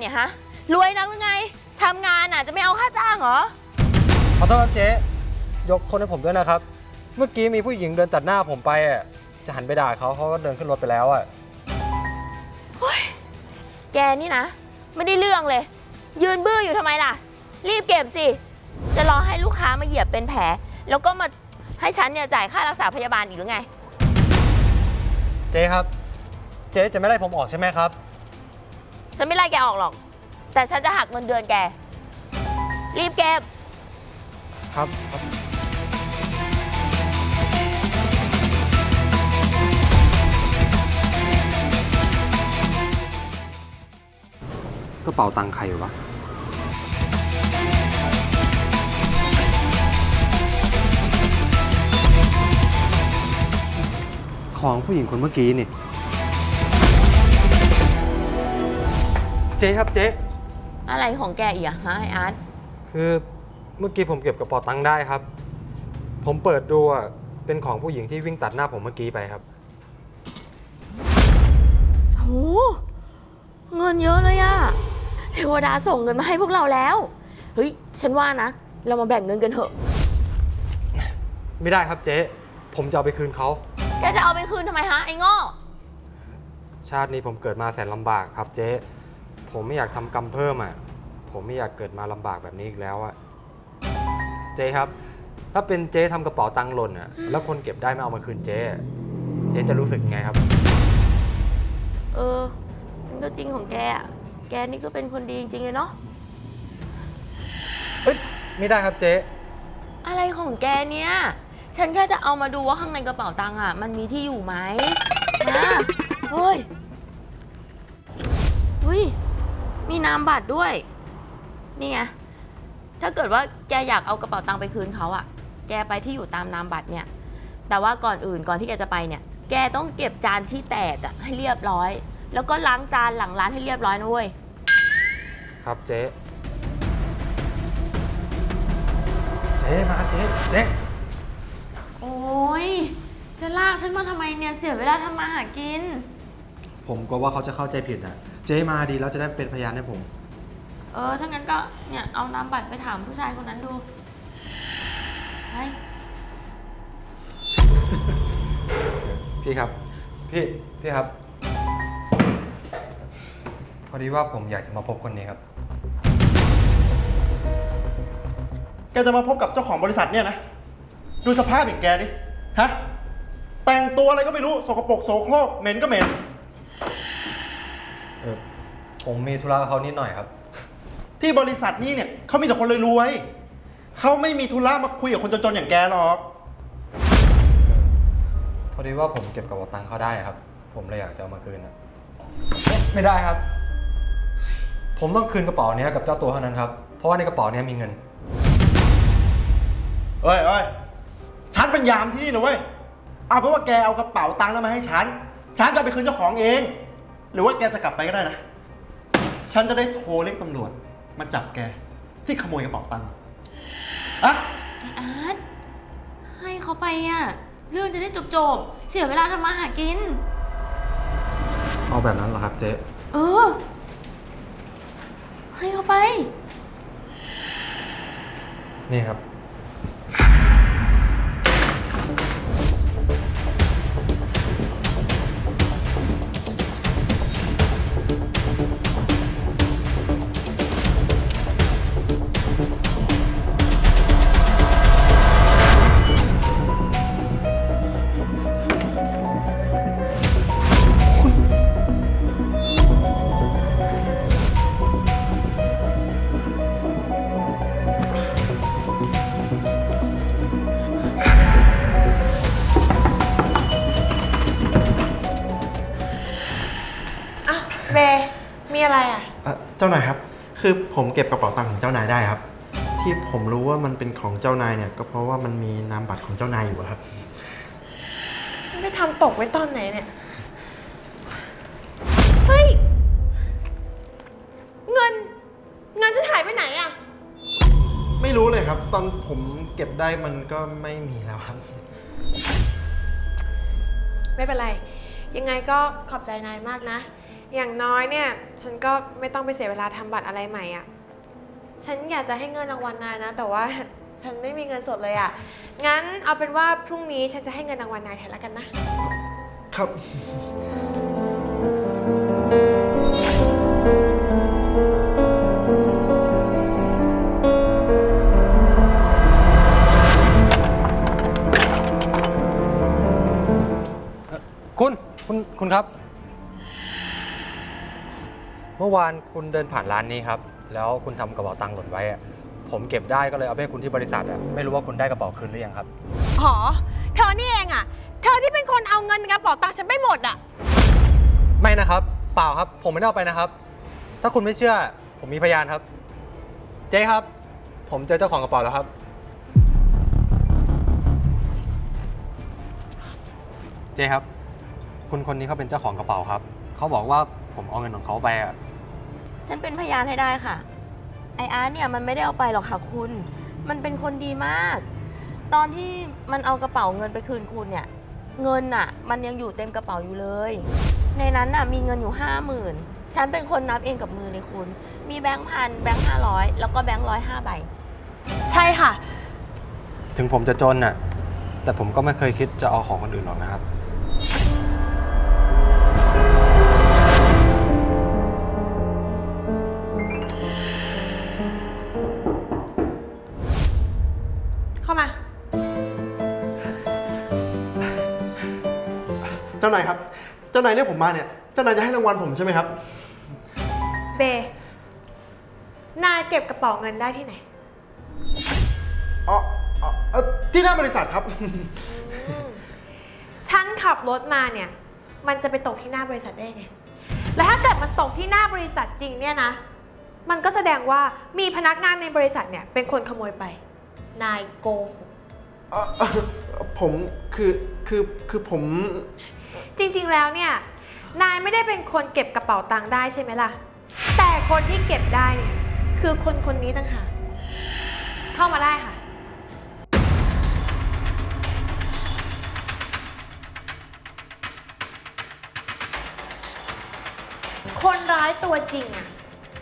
เนี่ยฮะ รวยนักหรือไง ทำงานอะจะไม่เอาค่าจ้างเหรอ ขอโทษครับเจ๊ ยกคนให้ผมด้วยนะครับ เมื่อกี้มีผู้หญิงเดินตัดหน้าผมไปอะจะหันไปด่าเขาเขาก็เดินขึ้นรถไปแล้วอะแกนี่นะ ไม่ได้เรื่องเลย ยืนบื้ออยู่ทำไมล่ะ รีบเก็บสิ จะรอให้ลูกค้ามาเหยียบเป็นแผล แล้วก็มาให้ฉันเนี่ยจ่ายค่ารักษาพยาบาลอีกหรือไง เจ๊ครับ เจ๊จะไม่ไล่ผมออกใช่ไหมครับ ฉันไม่ไล่แกออกหรอก แต่ฉันจะหักเงินเดือนแก รีบเก็บ ครับครับกระเป๋าตังค์ใครวะ ของผู้หญิงคนเมื่อกี้นี่ เจ๊ครับเจ๊ อะไรของแกอีกอะฮะไออาร์ตคือเมื่อกี้ผมเก็บกระเป๋าตังค์ได้ครับ ผมเปิดดูอะเป็นของผู้หญิงที่วิ่งตัดหน้าผมเมื่อกี้ไปครับ โห เงินเยอะเลยอะเทวดาส่งเงินมาให้พวกเราแล้ว เฮ้ย ฉันว่านะ เรามาแบ่งเงินกันเถอะ ไม่ได้ครับเจ๊ ผมจะเอาไปคืนเขา แกจะเอาไปคืนทำไมฮะไอ้โง่ชาตินี้ผมเกิดมาแสนลำบากครับเจ๊ ผมไม่อยากทำกรรมเพิ่มอะ ผมไม่อยากเกิดมาลำบากแบบนี้อีกแล้วอะ เจ๊ครับ ถ้าเป็นเจ๊ทำกระเป๋าตังค์หล่นอะ แล้วคนเก็บได้ไม่เอามาคืนเจ๊เจ๊จะรู้สึกยังไงครับ เออมันก็จริงของแกอะแกนี่ก็เป็นคนดีจริงๆเลยเนาะ เอ้ย ไม่ได้ครับเจ๊ อะไรของแกเนี่ย ฉันแค่จะเอามาดูว่าข้างในกระเป๋าตังค์อะ มันมีที่อยู่ไหมนะเฮ้ย มีนามบัตรด้วย นี่ไง ถ้าเกิดว่าแกอยากเอากระเป๋าตังค์ไปคืนเขาอะแกไปที่อยู่ตามนามบัตรเนี่ย แต่ว่าก่อนอื่นก่อนที่แกจะไปเนี่ย แกต้องเก็บจานที่แตกอะให้เรียบร้อย แล้วก็ล้างจานหลังร้านให้เรียบร้อยนะเว้ย ครับเจ๊ เจ๊มาเจ๊เจ๊โอ้ย จะลากฉันมาทำไมเนี่ย เสียเวลาทำมาหากิน ผมกลัวว่าเขาจะเข้าใจผิดอะ เจ๊มาดีแล้วจะได้เป็นพยานให้ผม เออ ถ้างั้นก็เนี่ยเอานามบัตรไปถามผู้ชายคนนั้นดูไปพี่ครับ พี่ พี่ครับ พอดีว่าผมอยากจะมาพบคนนี้ครับ แกจะมาพบกับเจ้าของบริษัทเนี่ยนะ ดูสภาพอย่างแกดิ ฮะ แต่งตัวอะไรก็ไม่รู้ สกปรกโสโครก เหม็นก็เหม็นเออ ผมมีธุระกับเขานิดหน่อยครับ ที่บริษัทนี้เนี่ยเขามีแต่คนรวยๆเขาไม่มีธุระมาคุยกับคนจนๆอย่างแกหรอก พอดีว่าผมเก็บกระเป๋าตังค์เขาได้ครับ ผมเลยอยากจะเอามาคืนนะไม่ได้ครับ ผมต้องคืนกระเป๋าเนี้ยกับเจ้าตัวเท่านั้นครับ เพราะว่าในกระเป๋าเนี้ยมีเงิน เอ้ยเอ้ยฉันเป็นยามที่นี่นะเว้ย เอาเป็นว่าแกเอากระเป๋าตังค์นั้นมาให้ฉัน ฉันจะเอาไปคืนเจ้าของเอง หรือว่าแกจะกลับไปก็ได้นะ ฉันจะได้โทรเรียกตำรวจ มาจับแก ที่ขโมยกระเป๋าตังค์อะไออาร์ตให้เขาไปอะเรื่องจะได้จบๆเสียเวลาทำมาหากิน เอาแบบนั้นเหรอครับเจ๊ เออ ให้เขาไป นี่ครับ มีอะไรอะ เอ่อเจ้านายครับ คือผมเก็บกระเป๋าตังค์ของเจ้านายได้ครับ ที่ผมรู้ว่ามันเป็นของเจ้านายเนี่ยก็เพราะว่ามันมีนามบัตรของเจ้านายอยู่อะครับ ฉันไปทำตกไว้ตอนไหนเนี่ย เฮ้ย เงิน เงินฉันหายไปไหนอะ ไม่รู้เลยครับ ตอนผมเก็บได้มันก็ไม่มีแล้วครับ ไม่เป็นไร ยังไงก็ขอบใจนายมากนะ อย่างน้อยเนี่ย ฉันก็ไม่ต้องไปเสียเวลาทำบัตรอะไรใหม่อะ่ะ ฉันอยากจะให้เงินรางวัลนายนะ แต่ว่าฉันไม่มีเงินสดเลยอะ่ะ งั้นเอาเป็นว่าพรุ่งนี้ฉันจะให้เงินรางวัลนายแทนแล้วกันนะ ครับ คุณ คุณ คุณครับ เมื่อวานคุณเดินผ่านร้านนี้ครับ แล้วคุณทำกระเป๋าตังค์หล่นไว้อะผมเก็บได้ก็เลยเอาไปให้คุณที่บริษัทอะไม่รู้ว่าคุณได้กระเป๋าคืนหรือยังครับหอเธอนี่เองอะ่ะ เธอที่เป็นคนเอาเงินในกระเป๋าตังค์ฉันไปหมดอะ ไม่นะครับ เปล่าครับ ผมไม่ได้เอาไปนะครับ ถ้าคุณไม่เชื่อ ผมมีพยานครับ เจ๊ครับ ผมเจอเจ้าของกระเป๋าแล้วครับ เจ๊ครับ คุณคนนี้เขาเป็นเจ้าของกระเป๋าครับ เขาบอกว่าผมเอาเงินของเขาไปอะ ฉันเป็นพยานให้ได้ค่ะ ไออาร์ตเนี่ยมันไม่ได้เอาไปหรอกค่ะคุณ มันเป็นคนดีมาก ตอนที่มันเอากระเป๋าเงินไปคืนคุณเนี่ย เงินน่ะ มันยังอยู่เต็มกระเป๋าอยู่เลย ในนั้นน่ะมีเงินอยู่ห้าหมื่นฉันเป็นคนนับเองกับมือเลยคุณ มีแบงค์พันแบงค์ห้าร้อยแล้วก็แบงค์ร้อยห้าใบ ใช่ค่ะ ถึงผมจะจนน่ะ แต่ผมก็ไม่เคยคิดจะเอาของคนอื่นหรอกนะครับ เจ้านายครับ เจ้านายเรียกผมมาเนี่ย เจ้านายจะให้รางวัลผมใช่ไหมครับ เบ นายเก็บกระเป๋าเงินได้ที่ไหน อ๋ออ๋อเอ่อที่หน้าบริษัทครับ ฉันขับรถมาเนี่ย มันจะไปตกที่หน้าบริษัทได้ไง และถ้าเกิดมันตกที่หน้าบริษัทจริงเนี่ยนะ มันก็แสดงว่ามีพนักงานในบริษัทเนี่ยเป็นคนขโมยไป นายโกหก เอ่อเอ่อผมคือคือคือผม จริงๆแล้วเนี่ย นายไม่ได้เป็นคนเก็บกระเป๋าตังค์ได้ใช่ไหมล่ะ แต่คนที่เก็บได้เนี่ยคือคนคนนี้ต่างหากเข้ามาได้ค่ะ คนร้ายตัวจริงอะ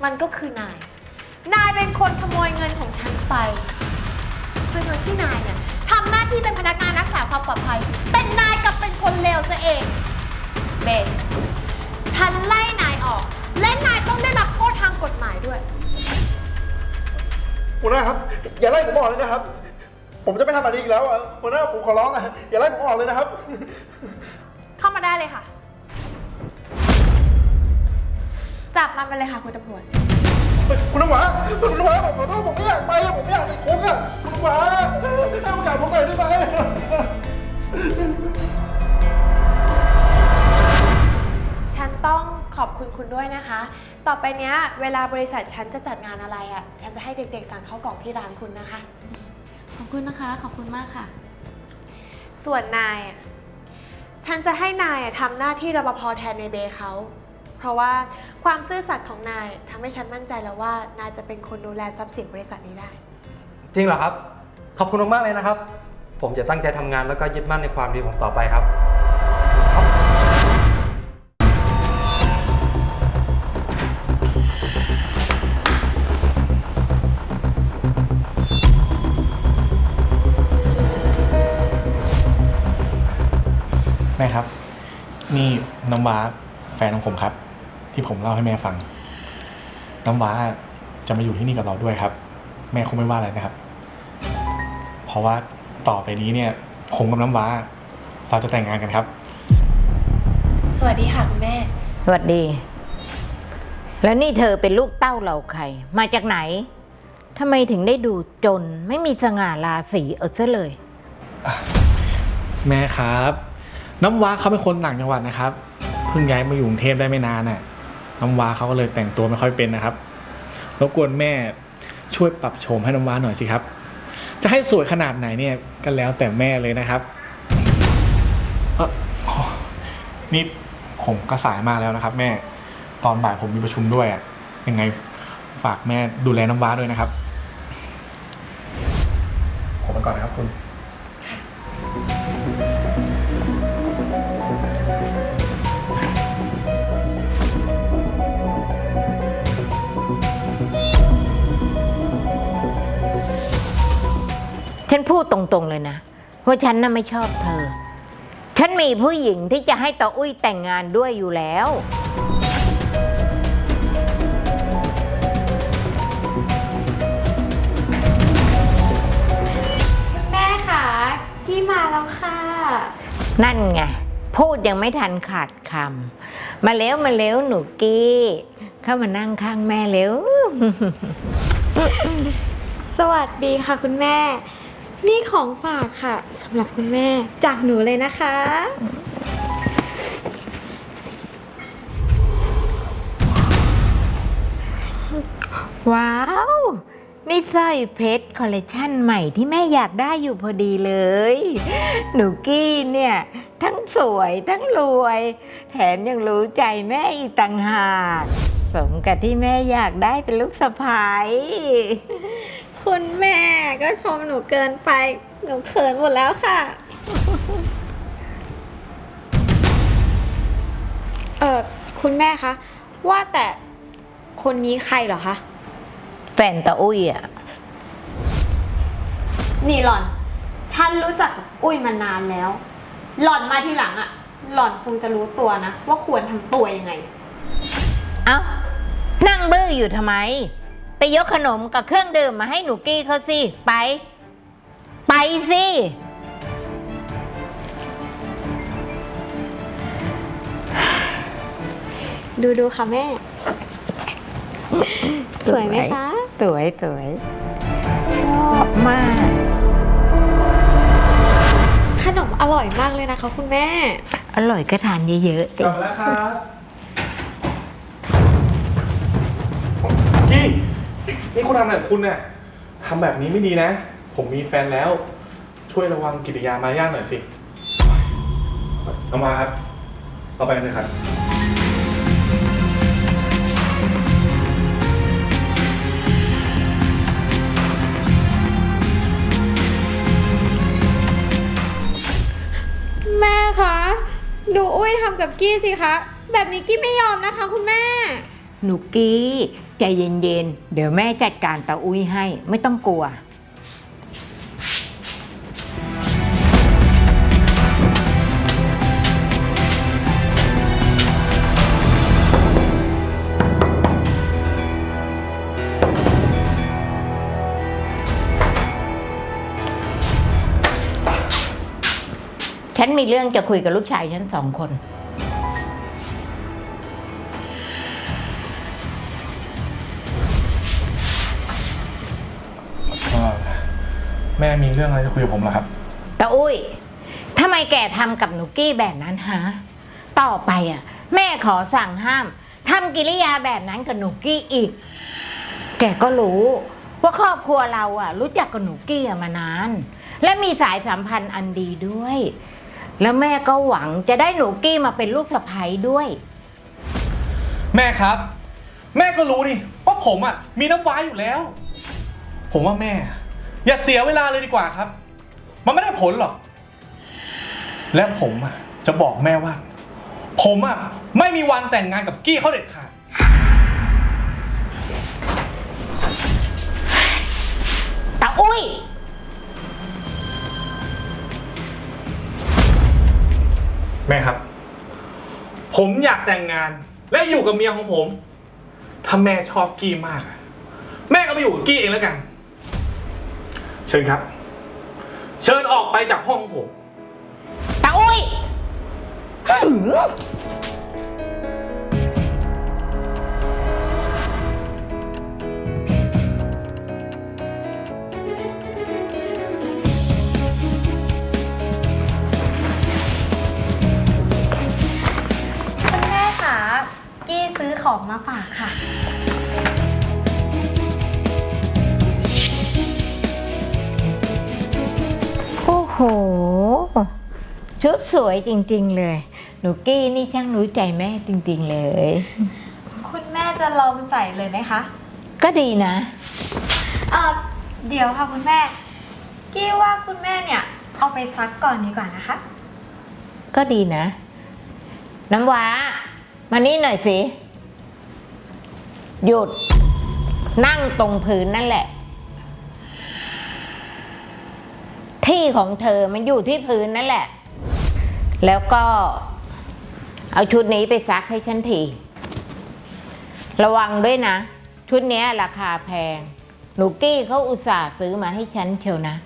มันก็คือนาย นายเป็นคนขโมยเงินของฉันไปทั้งๆที่นายเนี่ย ทำหน้าที่เป็นพนักงานรักษาความปลอดภัย แต่นายกลับเป็นคนเลวซะเอง เบนฉันไล่นายออก และนายต้องได้รับโทษทางกฎหมายด้วย หัวหน้าครับ อย่าไล่ผมออกเลยนะครับ ผมจะไม่ทำแบบนี้อีกแล้วอะหัวหน้าผมขอร้องอะอย่าไล่ผมออกเลยนะครับ เข้ามาได้เลยค่ะ จับมันไปเลยค่ะคุณตำรวจ คุณน้ำหวานคุณน้ำหวานผมขอโทษผมไม่อยากไปอะผมไม่อยากติดคุกอะคุณน้ำหวานให้โอกาสผมหน่อยได้ไหมฉันต้องขอบคุณคุณด้วยนะคะ ต่อไปเนี้ยเวลาบริษัทฉันจะจัดงานอะไรอะ่ะฉันจะให้เด็กๆสั่งข้าวกล่องที่ร้านคุณนะคะ ขอบคุณนะคะ ขอบคุณมากค่ะ ส่วนนายอะฉันจะให้นายอะทำหน้าที่รปภแทนในเบย์เขา เพราะว่าความซื่อสัตย์ของนายทำให้ฉันมั่นใจแล้วว่านายจะเป็นคนดูแลทรัพย์สินบริษัทนี้ได้ จริงเหรอครับ ขอบคุณมากๆเลยนะครับ ผมจะตั้งใจทำงานแล้วก็ยึดมั่นในความดีของต่อไปครับ แม่ครับ นี่น้ำว้าแฟนของผมครับ ที่ผมเล่าให้แม่ฟัง น้ำว้าจะมาอยู่ที่นี่กับเราด้วยครับ แม่คงไม่ว่าอะไรนะครับ เพราะว่าต่อไปนี้เนี่ยผมกับน้ำว้า เราจะแต่งงานกันครับ สวัสดีค่ะคุณแม่ สวัสดี แล้วนี่เธอเป็นลูกเต้าเราใคร มาจากไหนทำไมถึงได้ดูจนไม่มีสง่าราศีเอาซะเลย แม่ครับ น้ำว้าเขาเป็นคนต่างจังหวัดนะครับ เพิ่งย้ายมาอยู่กรุงเทพได้ไม่นานน่ะ น้ำว้าเขาก็เลยแต่งตัวไม่ค่อยเป็นนะครับรบกวนแม่ช่วยปรับโฉมให้น้ำว้าหน่อยสิครับ จะให้สวยขนาดไหนเนี่ยก็แล้วแต่แม่เลยนะครับเอ่ออ๋อนี่ผมก็สายมากแล้วนะครับ แม่ตอนบ่ายผมมีประชุมด้วยอะยังไงฝากแม่ดูแลน้ำว้าด้วยนะครับ ผมไปก่อนนะครับคุณ ฉันพูดตรงๆเลยนะว่าฉันน่ะไม่ชอบเธอ ฉันมีผู้หญิงที่จะให้ตาอุ้ยแต่งงานด้วยอยู่แล้ว แม่ค่ะกี้มาแล้วค่ะ นั่นไง พูดยังไม่ทันขาดคำมาเร็วมาเร็วหนูกี้ เข้ามานั่งข้างแม่เร็ว สวัสดีค่ะคุณแม่ นี่ของฝากค่ะสำหรับคุณแม่ จากหนูเลยนะคะ ว้าว นี่สร้อยเพชรคอลเลคชันใหม่ที่แม่อยากได้อยู่พอดีเลย หนูกี้เนี่ย ทั้งสวยทั้งรวย แถมยังรู้ใจแม่อีกต่างหาก สมกับที่แม่อยากได้เป็นลูกสะพ้าย คุณแม่ก็ชมหนูเกินไป หนูเขินหมดแล้วค่ะ เออคุณแม่คะ ว่าแต่คนนี้ใครเหรอคะ แฟนตาอุ้ยอะ นี่หล่อน ฉันรู้จักกับอุ้ยมานานแล้ว หล่อนมาทีหลังอะหล่อนคงจะรู้ตัวนะ ว่าควรทำตัวยังไง เอ้า นั่งบื้ออยู่ทำไม ไปยกขนมกับเครื่องดื่มมาให้หนูกี้เขาสิ ไป ไปสิ ดูดูค่ะแม่ สวยไหมคะ สวยสวยชอบมาก ขนมอร่อยมากเลยนะคะคุณแม่ อร่อยก็ทานเยอะๆกสิลับมาแล้วครับ กี้ นี่คุณทำอะไรของคุณเนี่ยทำแบบนี้ไม่ดีนะ ผมมีแฟนแล้ว ช่วยระวังกิริยามารยาทหน่อยสิเอามาครับเอาไปกันเลยครับ แม่คะ ดูอุ้ยทำกับกี้สิคะ แบบนี้กี้ไม่ยอมนะคะ คุณแม่ หนูกี้ ใจเย็นๆ เดี๋ยวแม่จัดการตาอุ้ยให้ไม่ต้องกลัว ฉันมีเรื่องจะคุยกับลูกชายฉันสองคน แม่มีเรื่องอะไรจะคุยกับผมเหรอครับ ตาอุ้ยทำไมแกทำกับหนูกี้แบบนั้นฮะ ต่อไปอะ แม่ขอสั่งห้ามทำกิริยาแบบนั้นกับหนูกี้อีก แกก็รู้ว่าครอบครัวเราอะ รู้จักกับหนูกี้อะมานาน และมีสายสัมพันธ์อันดีด้วย แล้วแม่ก็หวังจะได้หนูกี้มาเป็นลูกสะใภ้ด้วย แม่ครับ แม่ก็รู้นี่ว่าผมอะมีน้ำว้าอยู่แล้ว ผมว่าแม่ อย่าเสียเวลาเลยดีกว่าครับ มันไม่ได้ผลหรอก และผมอะจะบอกแม่ว่า ผมอะไม่มีวันแต่งงานกับกี้เขาเด็ดขาด ตาอุ้ย แม่ครับ ผมอยากแต่งงาน และอยู่กับเมียของผม ถ้าแม่ชอบกี้มากอะแม่ก็ไปอยู่กับกี้เองแล้วกัน เชิญครับ เชิญออกไปจากห้องของผม ตาอุ้ย คุณแม่คะกี้ซื้อของมาฝากค่ะ โอ้โห ชุดสวยจริงๆเลย หนูกี้นี่ช่างรู้ใจแม่จริงๆเลย คุณแม่จะลองใส่เลยไหมคะก็ดีนะ เอ่อเดี๋ยวค่ะคุณแม่ กี้ว่าคุณแม่เนี่ย เอาไปซักก่อนดีกว่านะคะ ก็ดีนะ น้ำว้า มานี่หน่อยสิ หยุด นั่งตรงพื้นนั่นแหละ ที่ของเธอมันอยู่ที่พื้นนั่นแหละ แล้วก็เอาชุดนี้ไปซักให้ฉันที ระวังด้วยนะ ชุดนี้ราคาแพง หนูกี้เขาอุตส่าห์ซื้อมาให้ฉันเชียวนะ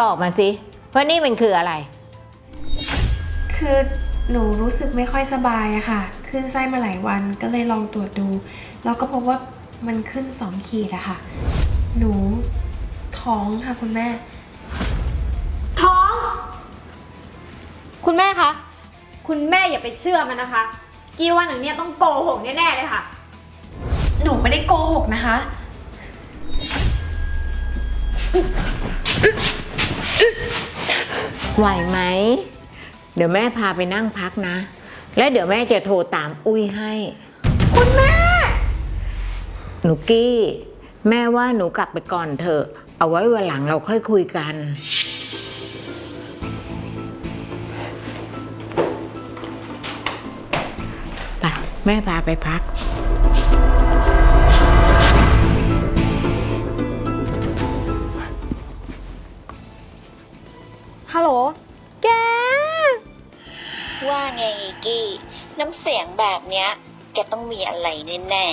บอกมาสิว่านี่มันคืออะไร คือหนูรู้สึกไม่ค่อยสบายอะค่ะ ขึ้นไส้มาหลายวันก็เลยลองตรวจดู แล้วก็พบว่ามันขึ้นสองขีดอะค่ะ หนูท้องค่ะคุณแม่ ท้อง คุณแม่คะ คุณแม่อย่าไปเชื่อมันนะคะ กี้ว่าหนังเนี่ยต้องโกหกแน่ๆเลยค่ะ หนูไม่ได้โกหกนะคะ ไหวไหม เดี๋ยวแม่พาไปนั่งพักนะ แล้วเดี๋ยวแม่จะโทรตามอุ้ยให้ คุณแม่ หนูกี้ แม่ว่าหนูกลับไปก่อนเถอะ เอาไว้วันหลังเราค่อยคุยกัน ไป แม่พาไปพัก ฮัลโหล แก ว่าไงอีกี้ น้ำเสียงแบบเนี้ย แกต้องมีอะไรแน่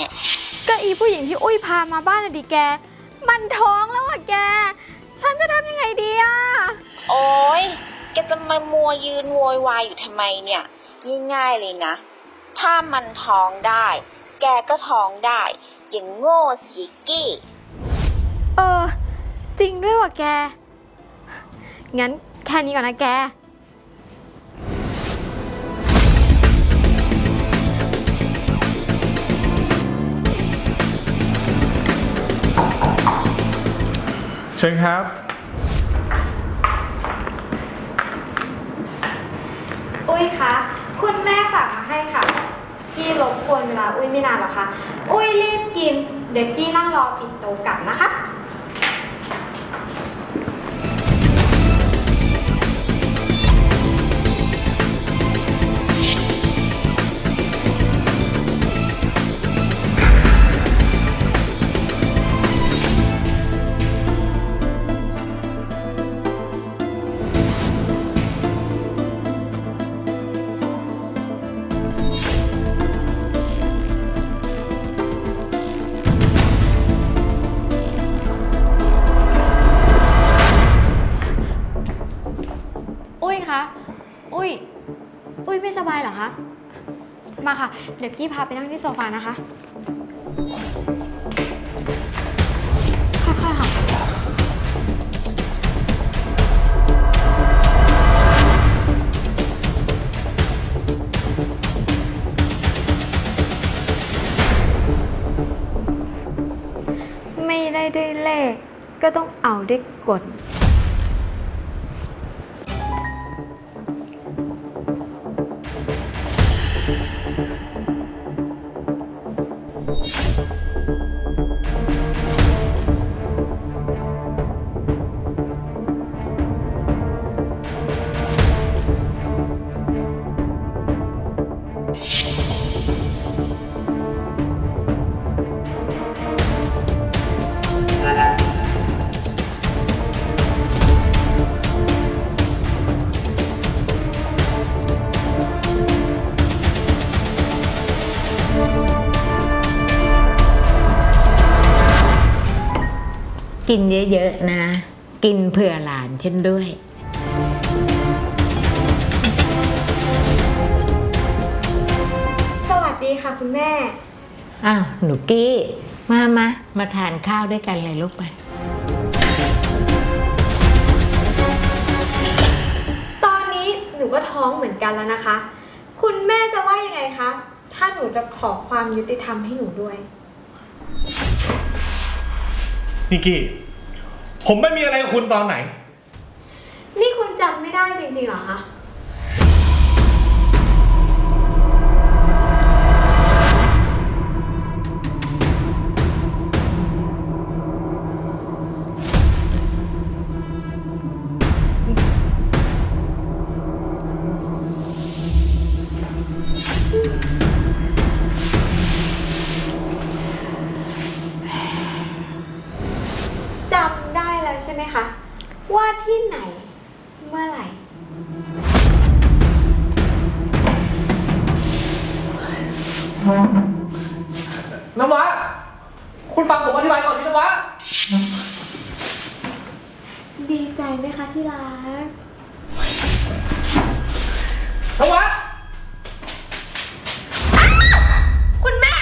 ก็อีผู้หญิงที่อุ้ยพามาบ้านน่ะดิแก มันท้องแล้วอะแก ฉันจะทำยังไงดีอะๆ โอ๊ยแกจะมามัวยืนโวยวายอยู่ทำไมเนี่ย ง่ายๆเลยนะ ถ้ามันท้องได้ แกก็ท้องได้ อย่างโง่สิกี้ เออ จริงด้วยว่ะแก งั้น แค่นี้ก่อนนะแก เชิญครับ อุ้ยคะคุณแม่ฝากมาให้ค่ะ กี้รบกวนเวลาอุ้ยไม่นานหรอกค่ะอุ้ยรีบกิน เดี๋ยวกี้นั่งรอปิดโตะกลับนะคะ พาไปนั่งที่โซฟานะคะ ค่อยๆค่ะ ไม่ได้ด้วยเลขก็ต้องเอาด้วยกฎ กินเยอะๆนะ กินเผื่อหลานฉันด้วย สวัสดีค่ะคุณแม่ อ้าวหนูกี้ มามามาทานข้าวด้วยกันเลยลูกไป ตอนนี้หนูก็ท้องเหมือนกันแล้วนะคะ คุณแม่จะว่ายังไงคะ ถ้าหนูจะขอความยุติธรรมให้หนูด้วย นิกกี้ ผมไม่มีอะไรกับคุณตอนไหน นี่คุณจำไม่ได้จริงๆเหรอคะ น้ำว้าคุณแม่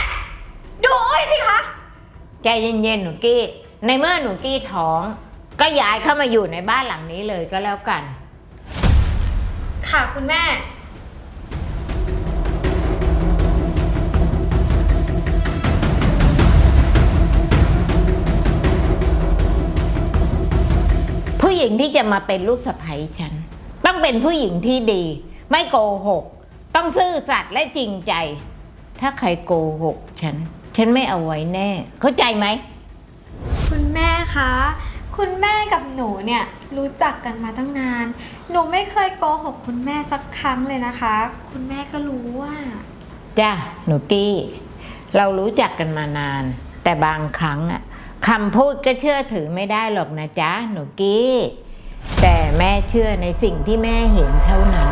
ดูอุ้ยสิคะ ใจเย็นๆหนูกี้ ในเมื่อหนูกี้ท้อง ก็ย้ายเข้ามาอยู่ในบ้านหลังนี้เลยก็แล้วกัน ค่ะคุณแม่ ผู้หญิงที่จะมาเป็นลูกสะใภ้ฉัน ต้องเป็นผู้หญิงที่ดี ไม่โกหก ต้องซื่อสัตย์และจริงใจ ถ้าใครโกหกฉัน ฉันไม่เอาไว้แน่ เข้าใจไหม คุณแม่คะ คุณแม่กับหนูเนี่ยรู้จักกันมาตั้งนาน หนูไม่เคยโกหกคุณแม่สักครั้งเลยนะคะ คุณแม่ก็รู้ว่า จ้ะหนูกี้ เรารู้จักกันมานาน แต่บางครั้งอะคำพูดก็เชื่อถือไม่ได้หรอกนะจ๊ะหนูกี้ แต่แม่เชื่อในสิ่งที่แม่เห็นเท่านั้น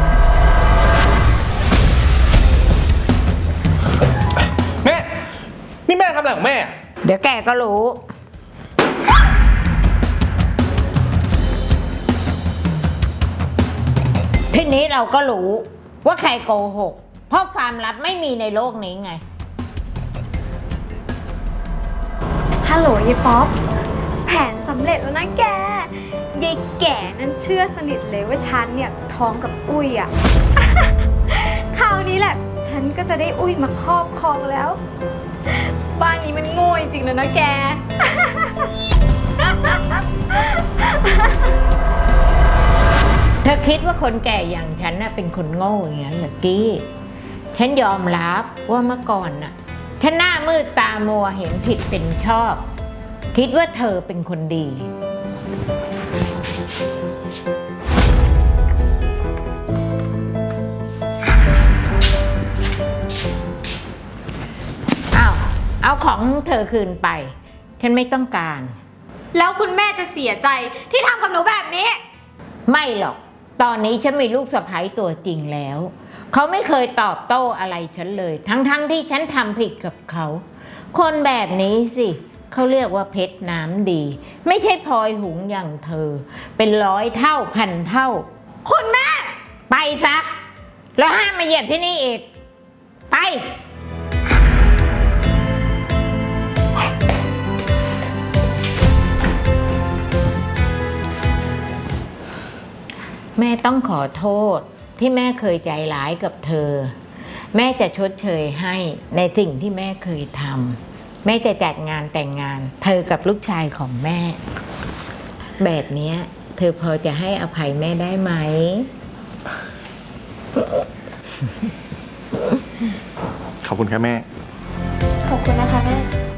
ทำอะไรของแม่ เดี๋ยวแกก็รู้ ทีนี้เราก็รู้ ว่าใครโกหก เพราะความลับไม่มีในโลกนี้ไง ฮัลโหลยายป๊อปแผนสำเร็จแล้วนะแกยายแก่นั้นเชื่อสนิทเลยว่าฉันเนี่ยท้องกับอุ้ยอะ คราวนี้แหละ ฉันก็จะได้อุ้ยมาครอบครองแล้ว บ้านนี้มันโง่จริงๆเลยนะแก เธอคิดว่าคนแก่อย่างฉันน่ะเป็นคนโง่อย่างนั้นเหรอกี้ ฉันยอมรับว่าเมื่อก่อนน่ะฉันหน้ามืดตามัวเห็นผิดเป็นชอบ คิดว่าเธอเป็นคนดี เอาของเธอคืนไป ฉันไม่ต้องการ แล้วคุณแม่จะเสียใจที่ทำกับหนูแบบนี้ ไม่หรอก ตอนนี้ฉันมีลูกสะใภ้ตัวจริงแล้ว เขาไม่เคยตอบโต้อะไรฉันเลย ทั้งๆทที่ฉันทำผิดกับเขา คนแบบนี้สิเขาเรียกว่าเพชรน้ำดี ไม่ใช่พลอยหุงอย่างเธอ เป็นร้อยเท่าพันเท่า คุณแม่ ไปซะแล้วห้ามมาเหยียบที่นี่อีก ไป แม่ต้องขอโทษที่แม่เคยใจร้ายกับเธอ แม่จะชดเชยให้ในสิ่งที่แม่เคยทำแม่จะจัดงานแต่งงาน เธอกับลูกชายของแม่ แบบเนี้ยเธอพอจะให้อภัยแม่ได้ไหม ขอบคุณครับแม่ ขอบคุณนะคะแม่